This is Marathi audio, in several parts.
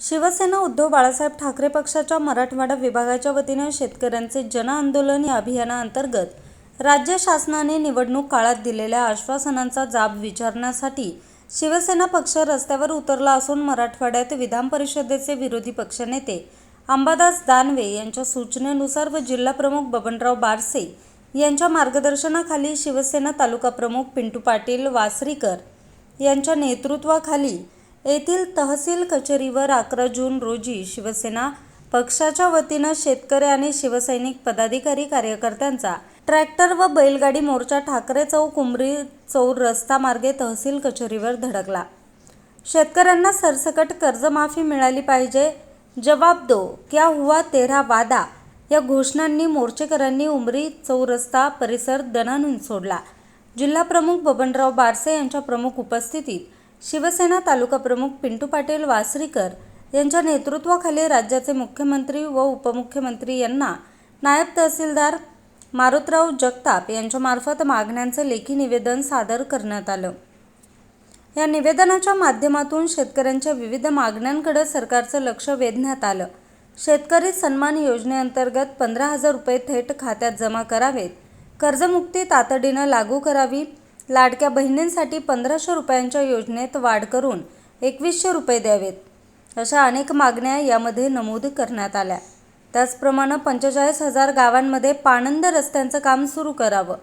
शिवसेना उद्धव बाळासाहेब ठाकरे पक्षाच्या मराठवाडा विभागाच्या वतीने शेतकऱ्यांचे जनआंदोलन या अभियानाअंतर्गत राज्य शासनाने निवडणूक काळात दिलेल्या आश्वासनांचा जाब विचारण्यासाठी शिवसेना पक्ष रस्त्यावर उतरला असून मराठवाड्यात विधान परिषदेचे विरोधी पक्षनेते अंबादास दानवे यांच्या सूचनेनुसार व जिल्हाप्रमुख बबनराव बारसे यांच्या मार्गदर्शनाखाली शिवसेना तालुका प्रमुख पिंटू पाटील वासरीकर यांच्या नेतृत्वाखाली येथील तहसील कचेरीवर अकरा जून रोजी शिवसेना पक्षाच्या वतीनं शेतकरी आणि शिवसैनिक पदाधिकारी कार्यकर्त्यांचा ट्रॅक्टर व बैलगाडी मोर्चा ठाकरे चौक उमरी चौर रस्ता मार्गे तहसील कचेरीवर धडकला. शेतकऱ्यांना सरसकट कर्जमाफी मिळाली पाहिजे जवाब दो. क्या हुआ तेरा वादा? या घोषणांनी मोर्चेकरांनी उमरी चौरस्ता परिसर दणानून सोडला. जिल्हाप्रमुख बबनराव बारसे यांच्या प्रमुख उपस्थितीत शिवसेना तालुका प्रमुख पिंटू पाटील वासरीकर यांच्या नेतृत्वाखाली राज्याचे मुख्यमंत्री व उपमुख्यमंत्री यांना नायब तहसीलदार मारुतराव जगताप यांच्यामार्फत मागण्यांचे लेखी निवेदन सादर करण्यात आलं. या निवेदनाच्या माध्यमातून शेतकऱ्यांच्या विविध मागण्यांकडे सरकारचं लक्ष वेधण्यात आलं. शेतकरी सन्मान योजनेअंतर्गत पंधरा हजार रुपये थेट खात्यात जमा करावेत. कर्जमुक्ती तातडीनं लागू करावी लाडक्या बहिणींसाठी पंधराशे रुपयांच्या योजनेत वाढ करून एकवीसशे रुपये द्यावेत अशा अनेक मागण्या यामध्ये नमूद करण्यात आल्या. त्याचप्रमाणे पंचेचाळीस हजार गावांमध्ये पाणंद रस्त्यांचं काम सुरू करावं.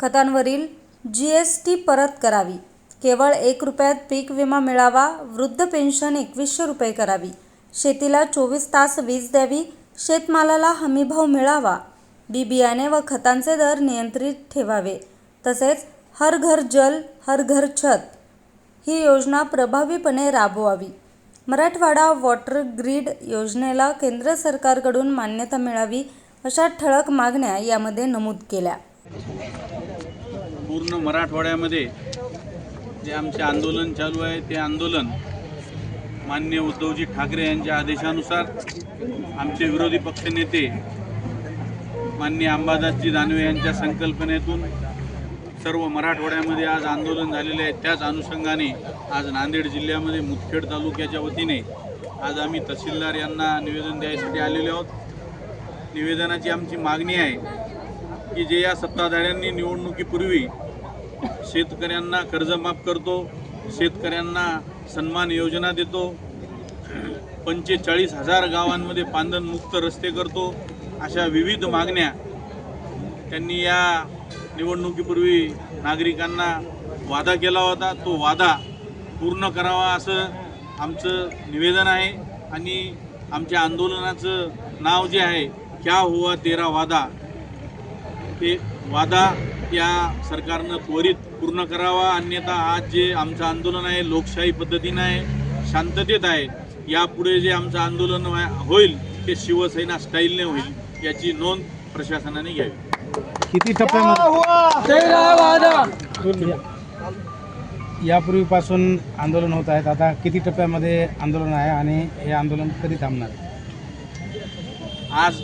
खतांवरील जी एस टी परत करावी. केवळ एक रुपयात पीक विमा मिळावा वृद्ध पेन्शन एकवीसशे रुपये करावी. शेतीला चोवीस तास वीज द्यावी शेतमालाला हमीभाव मिळावा. बी बियाणे व खतांचे दर नियंत्रित ठेवावे. तसेच हर घर जल हर घर छत ही योजना प्रभावीपणे राबवावी. मराठवाडा वॉटर ग्रीड योजनेला केंद्र सरकारकडून मान्यता मिळावी अशा ठळक मागण्या यामध्ये नमूद केल्या. पूर्ण मराठवाड्यामध्ये जे आमचे आंदोलन चालू आहे ते आंदोलन मान्य उद्धवजी ठाकरे यांच्या आदेशानुसार आमचे विरोधी पक्षनेते मान्य अंबादासजी दानवे यांच्या संकल्पनेतून सर्व मराठवाड्यामध्ये आज आंदोलन झालेले आहे. त्याच अनुषंगाने आज नांदेड जिल्ह्यामध्ये मुदखेड तालुक्याच्या वतीने आज आम्ही तहसीलदार यांना निवेदन द्यायसाठी आलेले आहोत. निवेदनाची आमची मागणी आहे की जे या सत्ताधाऱ्यांनी निवडणुकीपूर्वी शेतकऱ्यांना कर्जमाफ करतो शेतकऱ्यांना सन्मान योजना देतो पंचेचाळीस हजार गावांमध्ये पांदनमुक्त रस्ते करतो अशा विविध मागण्या त्यांनी या निवडणुकीपूर्वी नागरिकांना वादा केला होता. तो वादा पूर्ण करावा असं आमचं निवेदन आहे आणि आमच्या आंदोलनाचं नाव जे आहे क्या हुआ तेरा वादा ते वादा या सरकारनं त्वरित पूर्ण करावा. अन्यथा आज जे आमचं आंदोलन आहे लोकशाही पद्धतीनं आहे शांततेत आहे यापुढे जे आमचं आंदोलन होईल ते शिवसेना स्टाईलने होईल याची नोंद प्रशासनाने घ्यावी. किती टप्प्यामध्ये? यापूर्वीपासून आंदोलन होत आहेत. आता किती टप्प्यामध्ये आंदोलन आहे आणि हे आंदोलन कधी थांबणार? आज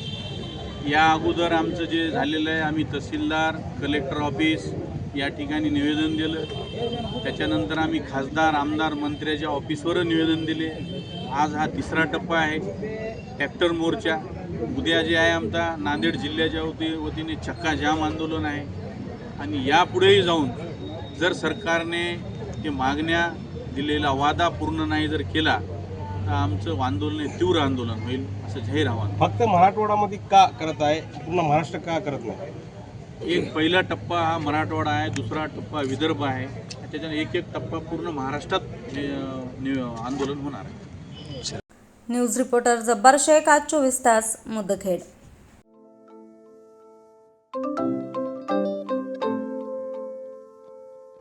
या अगोदर आमचं जे झालेलं आहे आम्ही तहसीलदार कलेक्टर ऑफिस या ठिकाणी निवेदन दिलं. त्याच्यानंतर आम्ही खासदार आमदार मंत्र्याच्या ऑफिसवर निवेदन दिले. आज हा तिसरा टप्पा आहे. ट्रॅक्टर मोर्चा. उद्या जे आहे आमचा नांदेड जिल्ह्याच्या वती वतीने चक्काजाम आंदोलन आहे. आणि यापुढेही जाऊन जर सरकारने ते मागण्या दिलेला वादा पूर्ण नाही जर केला तर आमचं आंदोलन हे तीव्र आंदोलन होईल असं जाहीर आव्हान. फक्त मराठवाडामध्ये का करत आहे? पूर्ण महाराष्ट्र का करत नाही? एक पहिला टप्पा हा मराठवाडा आहे दुसरा टप्पा विदर्भ आहे. त्याच्याने एक एक टप्पा पूर्ण महाराष्ट्रात आंदोलन होणार आहे. न्यूज रिपोर्टर जब्बार शेख आज चोवीस तास मुदखेड.